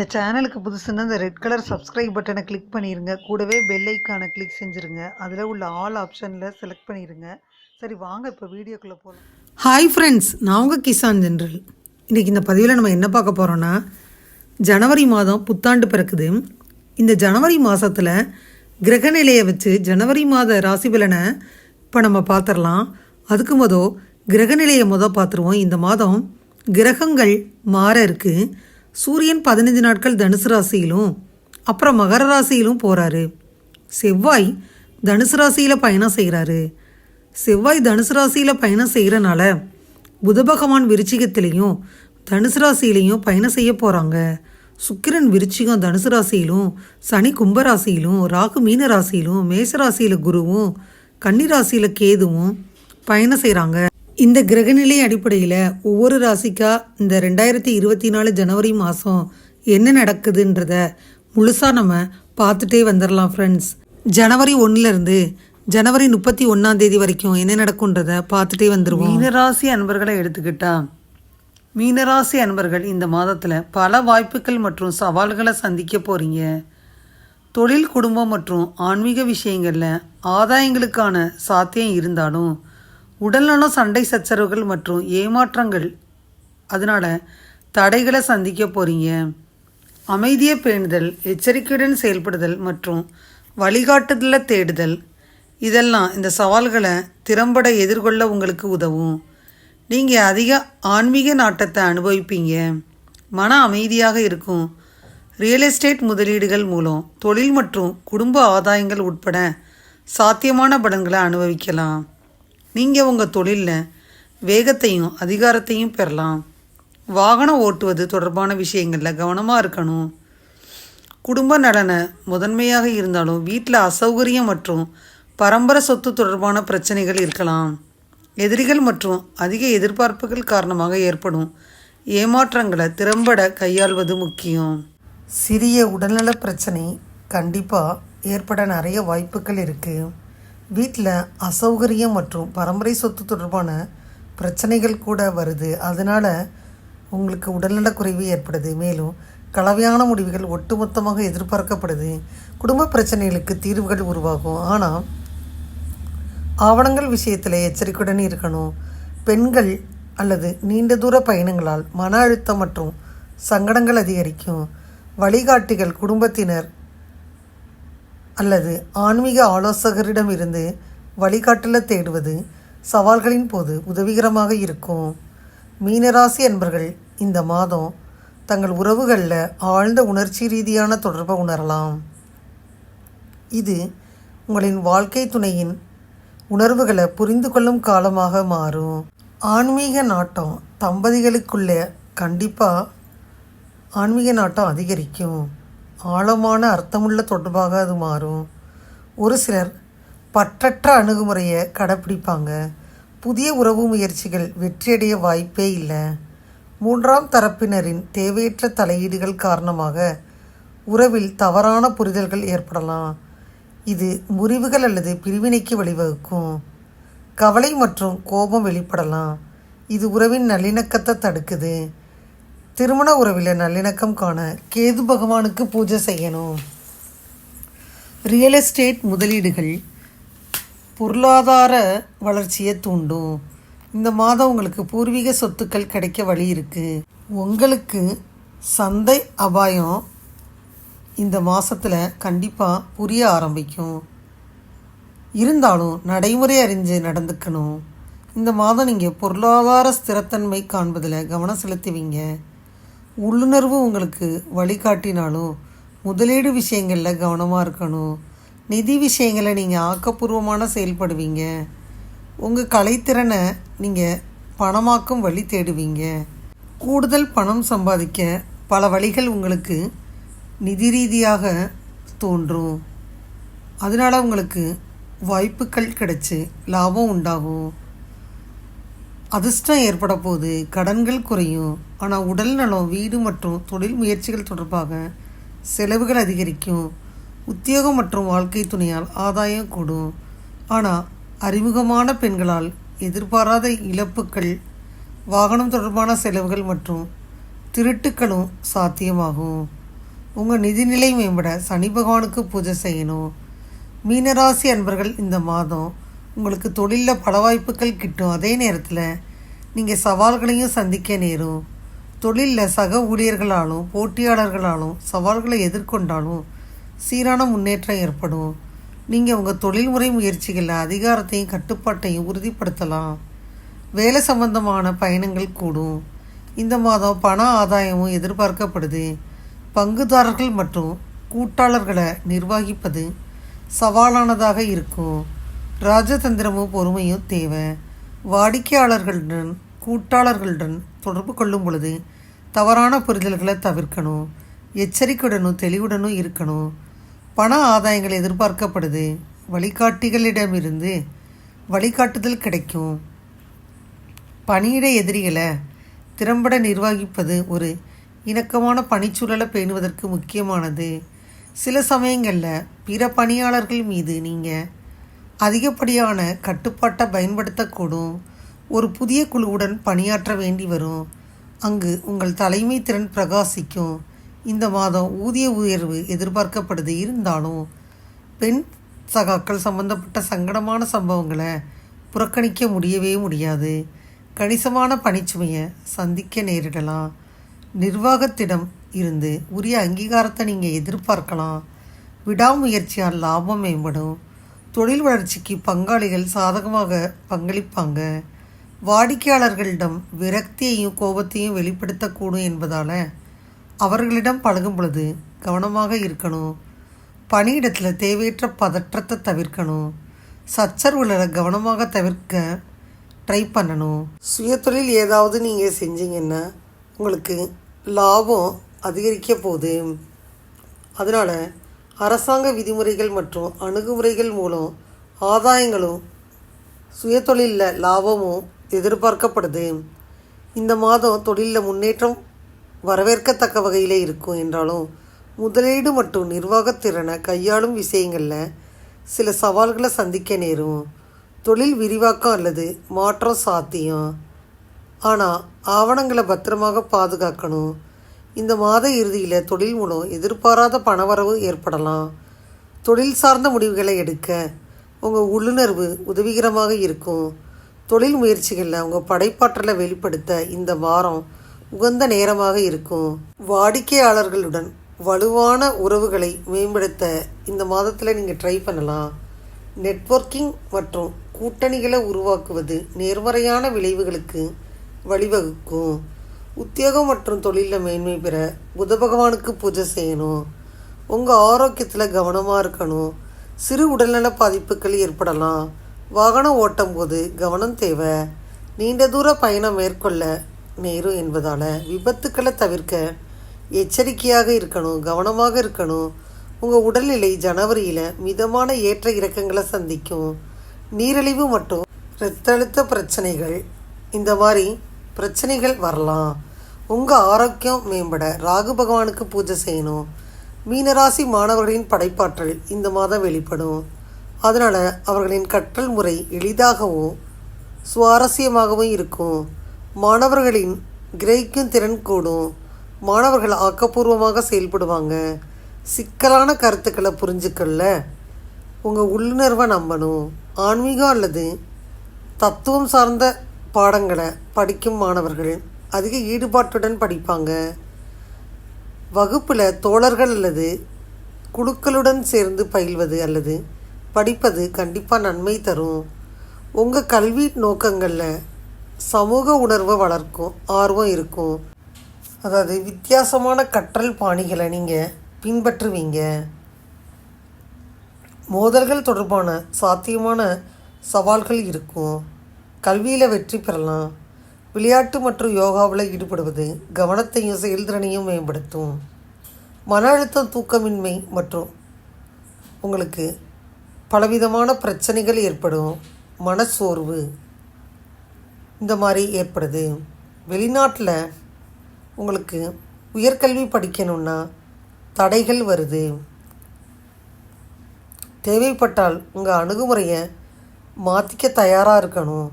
இந்த சேனலுக்கு புதுசுன்னா இந்த ரெட் கலர் சப்ஸ்கிரைப் பட்டனை கிளிக் பண்ணிடுங்க கூடவே பெல் ஐக்கானை கிளிக் செஞ்சுருங்க. அதில் உள்ள ஆல் ஆப்ஷனில் செலக்ட் பண்ணிடுங்க சரி வாங்க இப்போ வீடியோக்குள்ளே போகலாம் ஹாய் ஃப்ரெண்ட்ஸ் நான் உங்கள் கிசான் ஜென்ரல். இன்றைக்கி இந்த பதிவில் நம்ம என்ன பார்க்க போகிறோன்னா ஜனவரி மாதம் புத்தாண்டு பிறக்குது. இந்த ஜனவரி மாதத்தில் கிரகநிலையை வச்சு ஜனவரி மாத ராசி பலனை இப்போ நம்ம பார்த்துடலாம். அதுக்கு மொதல் கிரகநிலையை மொதல் பார்த்துருவோம். இந்த மாதம் கிரகங்கள் மாற இருக்குது சூரியன் பதினஞ்சு நாட்கள் தனுசு ராசியிலும் அப்புறம் மகர ராசியிலும் போகிறாரு செவ்வாய் தனுசு ராசியில் பயணம் செய்கிறாரு செவ்வாய் தனுசு ராசியில் பயணம் செய்கிறனால புத பகவான் விருச்சிகத்திலையும் தனுசு ராசியிலையும் பயணம் செய்ய போகிறாங்க சுக்கிரன் விருச்சிகம் தனுசு ராசியிலும் சனி கும்பராசியிலும் ராகு மீன ராசியிலும் மேச ராசியில் குருவும் கன்னி ராசியில் கேதுவும் பயணம் செய்கிறாங்க இந்த கிரகநிலை அடிப்படையில் ஒவ்வொரு ராசிக்கா இந்த ரெண்டாயிரத்தி இருபத்தி நாலு ஜனவரி மாதம் என்ன நடக்குதுன்றத முழுசாக நம்ம பார்த்துட்டே வந்துடலாம் ஃப்ரெண்ட்ஸ் ஜனவரி ஒன்றுலேருந்து ஜனவரி முப்பத்தி ஒன்றாம் தேதி வரைக்கும் என்ன நடக்குன்றத பார்த்துட்டே வந்துடுவோம் மீனராசி அன்பர்களை எடுத்துக்கிட்டா மீனராசி அன்பர்கள் இந்த மாதத்தில் பல வாய்ப்புகள் மற்றும் சவால்களை சந்திக்க போகிறீங்க தொழில் குடும்பம் மற்றும் ஆன்மீக விஷயங்களில் ஆதாயங்களுக்கான சாத்தியம் இருந்தாலும் உடல்நல சண்டை சச்சரவுகள் மற்றும் ஏமாற்றங்கள். அதனால் தடைகளை சந்திக்க போகிறீங்க அமைதியை பேணுதல் எச்சரிக்கையுடன் செயல்படுதல் மற்றும் வழிகாட்டுதலை தேடுதல். இதெல்லாம் இந்த சவால்களை திறம்பட எதிர்கொள்ள உங்களுக்கு உதவும். நீங்கள் அதிக ஆன்மீக நாட்டத்தை அனுபவிப்பீங்க. மன அமைதியாக இருக்கும். ரியல் எஸ்டேட் முதலீடுகள் மூலம் தொழில் மற்றும் குடும்ப ஆதாயங்கள் உட்பட சாத்தியமான பலன்களை அனுபவிக்கலாம். நீங்கள் உங்கள் தொழிலில் வேகத்தையும் அதிகாரத்தையும் பெறலாம். வாகனம் ஓட்டுவது தொடர்பான விஷயங்களில் கவனமாக இருக்கணும். குடும்ப நலனை முதன்மையாக இருந்தாலும் வீட்டில் அசௌகரியம் மற்றும் பரம்பரை சொத்து தொடர்பான பிரச்சனைகள் இருக்கலாம். எதிரிகள் மற்றும் அதிக எதிர்பார்ப்புகள் காரணமாக ஏற்படும். ஏமாற்றங்களை திறம்பட கையாள்வது முக்கியம். சிறிய உடல்நல பிரச்சனை கண்டிப்பாக ஏற்பட நிறைய வாய்ப்புகள் இருக்குது வீட்டில் அசௌகரியம் மற்றும் பரம்பரை சொத்து தொடர்பான பிரச்சனைகள் கூட வருது. அதனால் உங்களுக்கு உடல்நலக் குறைவு ஏற்படுது. மேலும் கலவையான முடிவுகள் ஒட்டுமொத்தமாக எதிர்பார்க்கப்படுது. குடும்ப பிரச்சனைகளுக்கு தீர்வுகள் உருவாகும். ஆனால் ஆவணங்கள் விஷயத்தில் எச்சரிக்கையுடன் இருக்கணும். பெண்கள் அல்லது நீண்ட தூர பயணங்களால் மன அழுத்தம் மற்றும் சங்கடங்கள் அதிகரிக்கும். வழிகாட்டிகள் குடும்பத்தினர் அல்லது ஆன்மீக ஆலோசகரிடம் இருந்து வழிகாட்டல தேடுவது சவால்களின் போது உதவிகரமாக இருக்கும். மீனராசி என்பர்கள் இந்த மாதம் தங்கள் உறவுகளில் ஆழ்ந்த உணர்ச்சி ரீதியான தொடர்பை உணரலாம். இது உங்களின் வாழ்க்கை துணையின் உணர்வுகளை புரிந்து கொள்ளும் காலமாக மாறும். ஆன்மீக நாட்டம் தம்பதிகளுக்குள்ளே கண்டிப்பாக ஆன்மீக நாட்டம் அதிகரிக்கும். ஆழமான அர்த்தமுள்ள தொடர்பாக அது மாறும். ஒரு சிலர் பற்றற்ற அணுகுமுறையை கடைப்பிடிப்பாங்க. புதிய உறவு முயற்சிகள் வெற்றியடைய வாய்ப்பே இல்லை. மூன்றாம் தரப்பினரின் தேவையற்ற தலையீடுகள் காரணமாக உறவில் தவறான புரிதல்கள் ஏற்படலாம். இது முறிவுகள் அல்லது பிரிவினைக்கு வழிவகுக்கும். கவலை மற்றும் கோபம் வெளிப்படலாம். இது உறவின் நல்லிணக்கத்தை தடுக்குது. திருமண உறவில் நல்லிணக்கம் காண கேது பகவானுக்கு பூஜை செய்யணும். ரியல் எஸ்டேட் முதலீடுகள் பொருளாதார வளர்ச்சியை தூண்டும். இந்த மாதம் உங்களுக்கு பூர்வீக சொத்துக்கள் கிடைக்க வழி இருக்குது உங்களுக்கு சந்தை அபாயம் இந்த மாதத்தில் கண்டிப்பாக புரிய ஆரம்பிக்கும். இருந்தாலும் நடைமுறை அறிஞ்சு நடந்துக்கணும். இந்த மாதம் நீங்கள் பொருளாதார ஸ்திரத்தன்மை காண்பதில் கவனம் செலுத்துவீங்க. உள்ளுணர்வு உங்களுக்கு வழிகாட்டினாலும் முதலீடு விஷயங்களில் கவனமாக இருக்கணும். நிதி விஷயங்களை நீங்கள் ஆக்கப்பூர்வமான செயல்படுவீங்க. உங்கள் கலைத்திறனை நீங்கள் பணமாக்கும் வழி தேடுவீங்க. கூடுதல் பணம் சம்பாதிக்க பல வழிகள் உங்களுக்கு நிதி ரீதியாக தோன்றும். அதனால் உங்களுக்கு வாய்ப்புகள் கிடைச்சி லாபம் உண்டாகும். அதிர்ஷ்டம் ஏற்பட போது கடன்கள் குறையும். ஆனால் உடல் நலம் வீடு மற்றும் தொழில் முயற்சிகள் தொடர்பாக செலவுகள் அதிகரிக்கும். உத்தியோகம் மற்றும் வாழ்க்கை துணையால் ஆதாயம் கூடும். ஆனால் அறிமுகமான பெண்களால் எதிர்பாராத இழப்புகள் வாகனம் தொடர்பான செலவுகள் மற்றும் திருட்டுக்களும் சாத்தியமாகும். உங்கள் நிதிநிலை மேம்பட சனி பகவானுக்கு பூஜை செய்யணும். மீனராசி அன்பர்கள் இந்த மாதம் உங்களுக்கு தொழிலில் பல வாய்ப்புகள் கிட்டும். அதே நேரத்தில் நீங்கள் சவால்களையும் சந்திக்க நேரும். தொழிலில் சக ஊழியர்களாலும் போட்டியாளர்களாலும் சவால்களை எதிர்கொண்டாலும் சீரான முன்னேற்றம் ஏற்படும். நீங்கள் உங்கள் தொழில்முறை முயற்சிகளில் அதிகாரத்தையும் கட்டுப்பாட்டையும் உறுதிப்படுத்தலாம். வேலை சம்பந்தமான பயணங்கள் கூடும். இந்த மாதம் பண ஆதாயமும் எதிர்பார்க்கப்படுது. பங்குதாரர்கள் மற்றும் கூட்டாளர்களை நிர்வகிப்பது சவாலானதாக இருக்கும். ராஜதந்திரமும் பொறுமையும் தேவை. வாடிக்கையாளர்களுடன் கூட்டாளர்களுடன் தொடர்பு கொள்ளும் பொழுது தவறான புரிதல்களை தவிர்க்கணும் எச்சரிக்கையுடனும் தெளிவுடனும் இருக்கணும். பண ஆதாயங்கள் எதிர்பார்க்கப்படுது. வழிகாட்டிகளிடமிருந்து வழிகாட்டுதல் கிடைக்கும். பணியிட எதிரிகளை திறம்பட நிர்வகிப்பது ஒரு இணக்கமான பணிச்சூழலை பேணுவதற்கு முக்கியமானது. சில சமயங்களில் பிற பணியாளர்கள் மீது நீங்கள் அதிகப்படியான கட்டுப்பாட்டை பயன்படுத்தக்கூடும். ஒரு புதிய குழுவுடன் பணியாற்ற வேண்டி வரும். அங்கு உங்கள் தலைமை திறன் பிரகாசிக்கும். இந்த மாதம் ஊதிய உயர்வு எதிர்பார்க்கப்படுது. இருந்தாலும் பெண் சகாக்கள் சம்பந்தப்பட்ட சங்கடமான சம்பவங்களை புறக்கணிக்க முடியவே முடியாது. கணிசமான பணிச்சுமையை சந்திக்க நேரிடலாம். நிர்வாகத்திடம் இருந்து உரிய அங்கீகாரத்தை நீங்கள் எதிர்பார்க்கலாம். விடாமுயற்சியால் லாபம் மேம்படும். தொழில் வளர்ச்சிக்கு பங்காளிகள் சாதகமாக பங்களிப்பாங்க. வாடிக்கையாளர்களிடம் விரக்தியையும் கோபத்தையும் வெளிப்படுத்தக்கூடும் என்பதால் அவர்களிடம் பழகும் பொழுது கவனமாக இருக்கணும். பணியிடத்தில் தேவையற்ற பதற்றத்தை தவிர்க்கணும். சச்சரவுகளை கவனமாக தவிர்க்க ட்ரை பண்ணணும். சுயதொழில் ஏதாவது நீங்கள் செஞ்சீங்கன்னா உங்களுக்கு லாபம் அதிகரிக்க போகுது. அதனால் அரசாங்க விதிமுறைகள் மற்றும் அணுகுமுறைகள் மூலம் ஆதாயங்களும் சுயதொழிலில் லாபமும் எதிர்பார்க்கப்படுது. இந்த மாதம் தொழிலில் முன்னேற்றம் வரவேற்கத்தக்க வகையில் இருக்கும் என்றாலும் முதலீடு மற்றும் நிர்வாகத்திறனை கையாளும் விஷயங்களில் சில சவால்களை சந்திக்க நேரும். தொழில் விரிவாக்கம் அல்லது மாற்றம் சாத்தியம். ஆனால் ஆவணங்களை பத்திரமாக பாதுகாக்கணும். இந்த மாத இறுதியில் தொழில் மூலம் எதிர்பாராத பணவரவு ஏற்படலாம். தொழில் சார்ந்த முடிவுகளை எடுக்க உங்கள் உள்ளுணர்வு உதவிகரமாக இருக்கும். தொழில் முயற்சிகளில் உங்கள் படைப்பாற்றலை வெளிப்படுத்த இந்த வாரம் உகந்த நேரமாக இருக்கும். வாடிக்கையாளர்களுடன் வலுவான உறவுகளை மேம்படுத்த இந்த மாதத்தில் நீங்கள் ட்ரை பண்ணலாம். நெட்வொர்க்கிங் மற்றும் கூட்டணிகளை உருவாக்குவது நேர்மறையான விளைவுகளுக்கு வழிவகுக்கும். உத்தியோகம் மற்றும் தொழிலில் மேன்மை பெற புத பகவானுக்கு பூஜை செய்யணும். உங்கள் ஆரோக்கியத்தில் கவனமாக இருக்கணும். சிறு உடல்நல பாதிப்புகள் ஏற்படலாம். வாகனம் ஓட்டும் போது கவனம் தேவை. நீண்ட தூர பயணம் மேற்கொள்ள நேரும் என்பதால் விபத்துக்களை தவிர்க்க எச்சரிக்கையாக இருக்கணும் கவனமாக இருக்கணும். உங்கள் உடல்நிலை ஜனவரியில் மிதமான ஏற்ற இறக்கங்களை சந்திக்கும். நீரிழிவு மற்றும் இரத்த அழுத்த பிரச்சனைகள் இந்த மாதிரி பிரச்சனைகள் வரலாம். உங்கள் ஆரோக்கியம் மேம்பட ராகு பகவானுக்கு பூஜை செய்யணும். மீனராசி மாணவர்களின் படைப்பாற்றல் இந்த மாதம் வெளிப்படும். அதனால் அவர்களின் கற்றல் முறை எளிதாகவும் சுவாரஸ்யமாகவும் இருக்கும். மாணவர்களின் கிரகிக்கும் திறன் கூடும். மாணவர்கள் ஆக்கப்பூர்வமாக செயல்படுவாங்க. சிக்கலான கருத்துக்களை புரிஞ்சுக்கல உங்கள் உள்ளுணர்வை நம்பணும். ஆன்மீகம் அல்லது தத்துவம் சார்ந்த பாடங்களை படிக்கும் மாணவர்கள் அதிக ஈடுபாட்டுடன் படிப்பாங்க. வகுப்பில் தோழர்கள் அல்லது குழுக்களுடன் சேர்ந்து பயில்வது அல்லது படிப்பது கண்டிப்பாக நன்மை தரும். உங்கள் கல்வி நோக்கங்களில் சமூக உணர்வை வளர்க்கும் ஆர்வம் இருக்கும். அதாவது வித்தியாசமான கற்றல் பாணிகளை நீங்கள் பின்பற்றுவீங்க. மோதல்கள் தொடர்பான சாத்தியமான சவால்கள் இருக்கும். கல்வியில் வெற்றி பெறலாம். விளையாட்டு மற்றும் யோகாவில் ஈடுபடுவது கவனத்தையும் செயல்திறனையும் மேம்படுத்தும். மன அழுத்தம் தூக்கமின்மை மற்றும் உங்களுக்கு பலவிதமான பிரச்சனைகள் ஏற்படும். மனச்சோர்வு இந்த மாதிரி ஏற்படுது. வெளிநாட்டில் உங்களுக்கு உயர்கல்வி படிக்கணும்னா தடைகள் வருது. தேவைப்பட்டால் உங்கள் அணுகுமுறையை மாற்றிக்க தயாராக இருக்கணும்.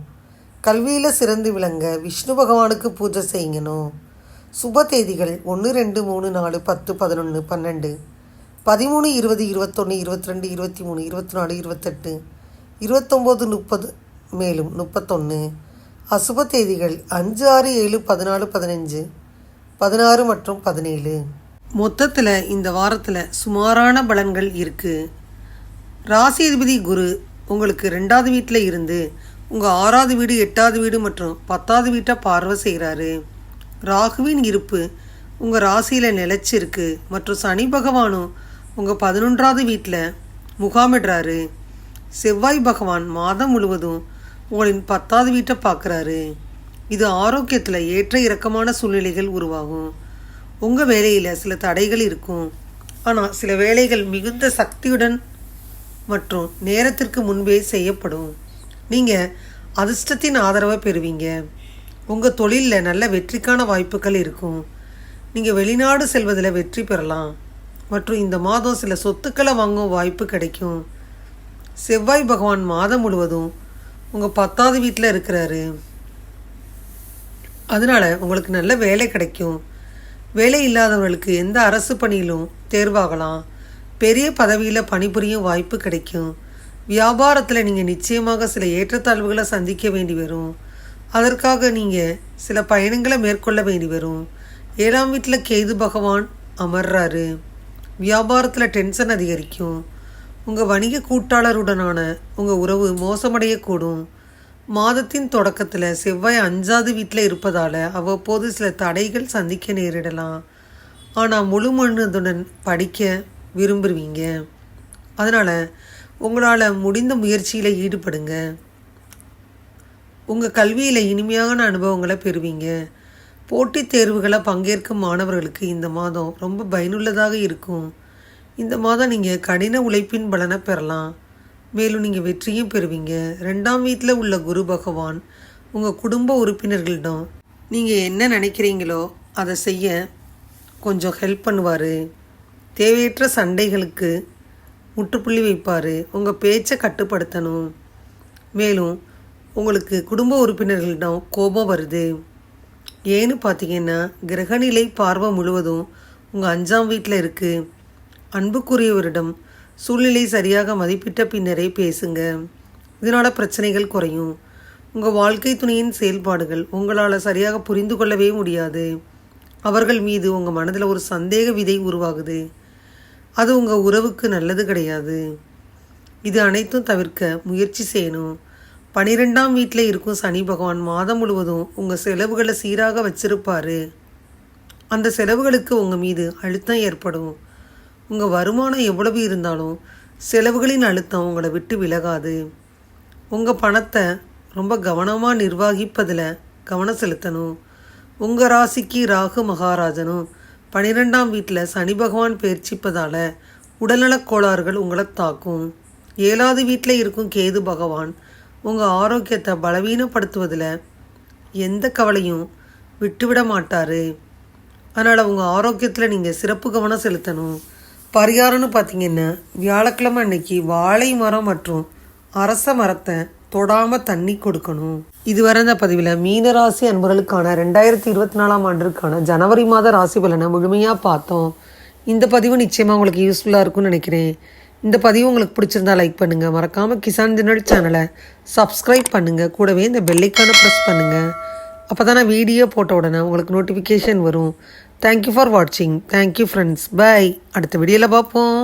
கல்வியில் சிறந்து விளங்க விஷ்ணு பகவானுக்கு பூஜை செய்யணும். சுப தேதிகள் ஒன்று ரெண்டு மூணு நாலு பத்து பதினொன்று பன்னெண்டு. பதிமூணு இருபது இருபத்தொன்று இருபத்தி ரெண்டு இருபத்தி மூணு இருபத்தி நாலு இருபத்தெட்டு. இருபத்தொம்போது முப்பது மேலும் முப்பத்தொன்று அசுப தேதிகள் அஞ்சு ஆறு ஏழு பதினாலு பதினஞ்சு. பதினாறு மற்றும் பதினேழு. மொத்தத்தில் இந்த வாரத்தில் சுமாரான பலன்கள் இருக்குது ராசி அதிபதி குரு உங்களுக்கு ரெண்டாவது வீட்டில் இருந்து உங்கள் ஆறாவது வீடு எட்டாவது வீடு மற்றும் பத்தாவது வீட்டை பார்வை செய்கிறாரு. ராகுவின் இருப்பு உங்கள் ராசியில் நிலைச்சிருக்கு மற்றும் சனி பகவானும் உங்கள் பதினொன்றாவது வீட்டில் முகாமிடுறாரு. செவ்வாய் பகவான் மாதம் முழுவதும் உங்களின் பத்தாவது வீட்டை பார்க்குறாரு. இது ஆரோக்கியத்தில் ஏற்ற இறக்கமான சூழ்நிலைகள் உருவாகும். உங்கள் வேலையில் சில தடைகள் இருக்கும். ஆனால் சில வேலைகள் மிகுந்த சக்தியுடன் மற்றும் நேரத்திற்கு முன்பே செய்யப்படும். நீங்கள் அதிர்ஷ்டத்தின் ஆதரவை பெறுவீங்க. உங்கள் தொழிலில் நல்ல வெற்றிக்கான வாய்ப்புகள் இருக்கும். நீங்கள் வெளிநாடு செல்வதில் வெற்றி பெறலாம். மற்றும் இந்த மாதம் சில சொத்துக்களை வாங்கும் வாய்ப்பு கிடைக்கும். செவ்வாய் பகவான் மாதம் முழுவதும் உங்கள் பத்தாவது வீட்டில் இருக்கிறாரு. அதனால் உங்களுக்கு நல்ல வேலை கிடைக்கும். வேலை இல்லாதவர்களுக்கு எந்த அரசு பணியிலும் தேர்வாகலாம். பெரிய பதவியில் பணிபுரியும் வாய்ப்பு கிடைக்கும். வியாபாரத்தில் நீங்கள் நிச்சயமாக சில ஏற்றத்தாழ்வுகளை சந்திக்க வேண்டி வரும். அதற்காக நீங்கள் சில பயணங்களை மேற்கொள்ள வேண்டி வரும். ஏழாம் வீட்டில் கேது பகவான் அமர்றாரு. வியாபாரத்தில் டென்ஷன் அதிகரிக்கும். உங்கள் வணிக கூட்டாளருடனான உங்கள் உறவு மோசமடையக்கூடும். மாதத்தின் தொடக்கத்தில் செவ்வாய் அஞ்சாவது வீட்டில் இருப்பதால் அவ்வப்போது சில தடைகள் சந்திக்க நேரிடலாம். ஆனால் முழு மனதுடன் படிக்க விரும்புவீங்க. அதனால் உங்களால் முடிந்த முயற்சியில் ஈடுபடுங்க. உங்கள் கல்வியில் இனிமையான அனுபவங்களை பெறுவீங்க. போட்டித் தேர்வுகளை பங்கேற்கும் மாணவர்களுக்கு இந்த மாதம் ரொம்ப பயனுள்ளதாக இருக்கும். இந்த மாதம் நீங்கள் கடின உழைப்பின் பலனை பெறலாம். மேலும் நீங்கள் வெற்றியும் பெறுவீங்க. ரெண்டாம் வீட்டில் உள்ள குரு பகவான் உங்கள் குடும்ப உறுப்பினர்களிடம் நீங்கள் என்ன நினைக்கிறீங்களோ அதை செய்ய கொஞ்சம் ஹெல்ப் பண்ணுவார். தேவையற்ற சண்டைகளுக்கு முற்றுப்புள்ளி வைப்பார். உங்கள் பேச்சை கட்டுப்படுத்தணும். மேலும் உங்களுக்கு குடும்ப உறுப்பினர்களிடம் கோபம் வருது. ஏன்னு பார்த்தீங்கன்னா கிரகநிலை பார்வை முழுவதும் உங்கள் அஞ்சாம் வீட்டில் இருக்குது அன்புக்குரியவரிடம் சூழ்நிலை சரியாக மதிப்பிட்ட பின்னரே பேசுங்க. இதனால் பிரச்சனைகள் குறையும். உங்கள் வாழ்க்கை துணையின் செயல்பாடுகள் உங்களால் சரியாக புரிந்து கொள்ளவே முடியாது. அவர்கள் மீது உங்கள் மனதில் ஒரு சந்தேக விதை உருவாகுது. அது உங்கள் உறவுக்கு நல்லது கிடையாது. இது அனைத்தும் தவிர்க்க முயற்சி செய்யணும். பனிரெண்டாம் வீட்டில் இருக்கும் சனி பகவான் மாதம் முழுவதும் உங்கள் செலவுகளை சீராக வச்சிருப்பார். அந்த செலவுகளுக்கு உங்கள் மீது அழுத்தம் ஏற்படும். உங்கள் வருமானம் எவ்வளவு இருந்தாலும் செலவுகளின் அழுத்தம் உங்களை விட்டு விலகாது. உங்கள் பணத்தை ரொம்ப கவனமாக நிர்வகிப்பதில் கவனம் செலுத்தணும். உங்கள் ராசிக்கு ராகு மகாராஜனும் பனிரெண்டாம் வீட்டில் சனி பகவான் பயிற்சிப்பதால் உடல்நலக் கோளாறுகள் உங்களை தாக்கும். ஏழாவது வீட்டில் இருக்கும் கேது பகவான் உங்கள் ஆரோக்கியத்தை பலவீனப்படுத்துவதில் எந்த கவலையும் விட்டுவிட மாட்டார். அதனால் உங்கள் ஆரோக்கியத்தில் நீங்கள் சிறப்பு கவனம் செலுத்தணும். பரிகாரம்னு பார்த்தீங்கன்னா வியாழக்கிழமை அன்னைக்கு வாழை மரம் மற்றும் அரச மரத்தை தொடாமல் தண்ணி கொடுக்கணும். இதுவரை இந்த பதிவில் மீன ராசி அன்பர்களுக்கான ரெண்டாயிரத்தி இருபத்தி நாலாம் ஆண்டிற்கான ஜனவரி மாத ராசி பலனை முழுமையாக பார்த்தோம். இந்த பதிவு நிச்சயமாக உங்களுக்கு யூஸ்ஃபுல்லாக இருக்கும்னு நினைக்கிறேன். இந்த பதிவு உங்களுக்கு பிடிச்சிருந்தா லைக் பண்ணுங்கள் மறக்காமல் கிசான் தினல் சேனலை சப்ஸ்கிரைப் பண்ணுங்கள் கூடவே இந்த பெல்லைக்கான ப்ரெஸ் பண்ணுங்கள் அப்போ தான் நான் வீடியோ போட்ட உடனே உங்களுக்கு நோட்டிஃபிகேஷன் வரும். தேங்க்யூ ஃபார் வாட்சிங் தேங்க்யூ ஃப்ரெண்ட்ஸ் பை அடுத்த வீடியோவில் பார்ப்போம்.